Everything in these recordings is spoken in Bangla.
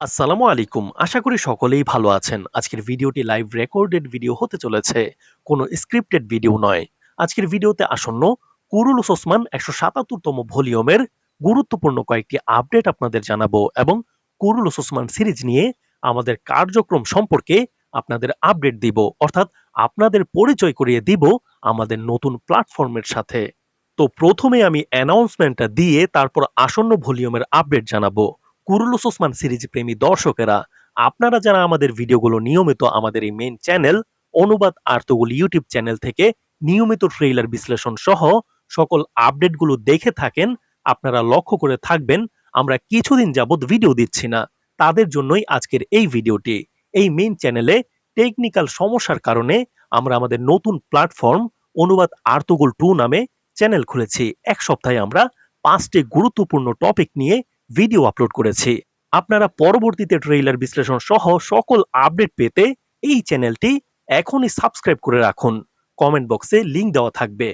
আসসালামু আলাইকুম। আশা করি সকলেই ভালো আছেন। আজকের ভিডিওটি লাইভ রেকর্ডেড ভিডিও হতে চলেছে। কোনো স্ক্রিপ্টেড ভিডিও নয়। আজকের ভিডিওতে আসন্ন কুরুল ওসমান একশো সাতাত্তরতম ভলিউমের গুরুত্বপূর্ণ কয়েকটি আপডেট আপনাদের জানাব এবং কুরুল ওসমান সিরিজ নিয়ে আমাদের কার্যক্রম সম্পর্কে আপনাদের আপডেট দিব। অর্থাৎ আপনাদের পরিচয় করিয়ে দিব আমাদের নতুন প্ল্যাটফর্মের সাথে। তো প্রথমে আমি অ্যানাউন্সমেন্টটা দিয়ে তারপর আসন্ন ভলিউমের আপডেট জানাব। কুরুলুস ওসমান সিরিজ প্রেমী দর্শকেরা, আপনারা যারা আমাদের ভিডিওগুলো নিয়মিত আমাদের এই মেন চ্যানেল অনুবাদ আর্তগুল ইউটিউব চ্যানেল থেকে নিয়মিত ট্রেইলার বিশ্লেষণ সহ সকল আপডেটগুলো দেখে থাকেন, আপনারা লক্ষ্য করে থাকবেন, আমরা কিছুদিন যাবৎ ভিডিও দিচ্ছি না। তাদের জন্যই আজকের এই ভিডিওটি। এই মেন চ্যানেলে টেকনিক্যাল সমস্যার কারণে আমরা আমাদের নতুন প্ল্যাটফর্ম অনুবাদ আর্তগুল টু নামে চ্যানেল খুলেছি। এক সপ্তাহে আমরা পাঁচটি গুরুত্বপূর্ণ টপিক নিয়ে ভিডিও আপলোড করেছি। আপনারা পরবর্তীতে ট্রেইলার বিশ্লেষণ সহ সকল আপডেট পেতে এই চ্যানেলটি এখনই সাবস্ক্রাইব করে রাখুন। কমেন্ট বক্সে লিংক দেওয়া থাকবে।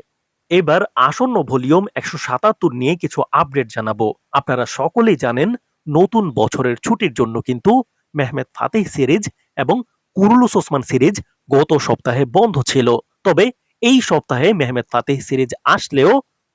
এবার আসন্ন ভলিউম একশো সাতাত্তর নিয়ে কিছু আপডেট জানাব। আপনারা সকলেই জানেন, নতুন বছরের ছুটির জন্য কিন্তু মেহমেদ ফাতেহ সিরিজ এবং কুরুলুস ওসমান সিরিজ গত সপ্তাহে বন্ধ ছিল। তবে এই সপ্তাহে মেহমেদ ফাতেহ সিরিজ আসলেও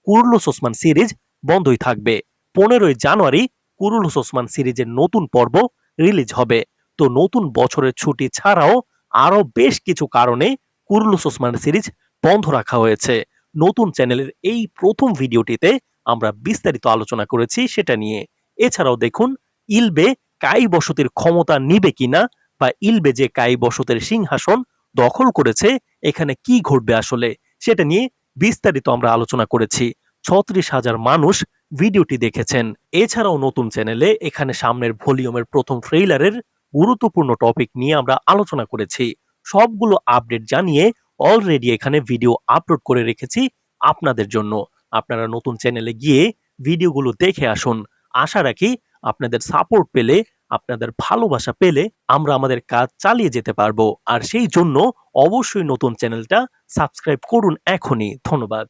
কুরুলুস ওসমান সিরিজ বন্ধই থাকবে। পনেরোই জানুয়ারি কুরুলুস ওসমান সিরিজের নতুন পর্ব রিলিজ হবে। তো নতুন বছরের ছুটি ছাড়াও আরও বেশ কিছু কারণে কুরুলুস ওসমান সিরিজ বন্ধ রাখা হয়েছে। নতুন চ্যানেলের এই প্রথম ভিডিওটিতে আমরা বিস্তারিত আলোচনা করেছি সেটা নিয়ে। এছাড়াও দেখুন, ইলবে কাই বসতির ক্ষমতা নিবে কিনা বা ইলবে যে কাই বসতের সিংহাসন দখল করেছে, এখানে কি ঘটবে আসলে, সেটা নিয়ে বিস্তারিত আমরা আলোচনা করেছি। ছত্রিশ হাজার মানুষ ভিডিওটি দেখেছেন। এছাড়াও নতুন চ্যানেলে এখানে সামনের ভলিউমের প্রথম ট্রেইলারের গুরুত্বপূর্ণ টপিক নিয়ে আমরা আলোচনা করেছি। সবগুলো আপডেট জানিয়ে অলরেডি এখানে ভিডিও আপলোড করে রেখেছি আপনাদের জন্য। আপনারা নতুন চ্যানেলে গিয়ে ভিডিওগুলো দেখে আসুন। আশা রাখি আপনাদের সাপোর্ট পেলে, আপনাদের ভালোবাসা পেলে আমরা আমাদের কাজ চালিয়ে যেতে পারব। আর সেই জন্য অবশ্যই নতুন চ্যানেলটা সাবস্ক্রাইব করুন এখনই। ধন্যবাদ।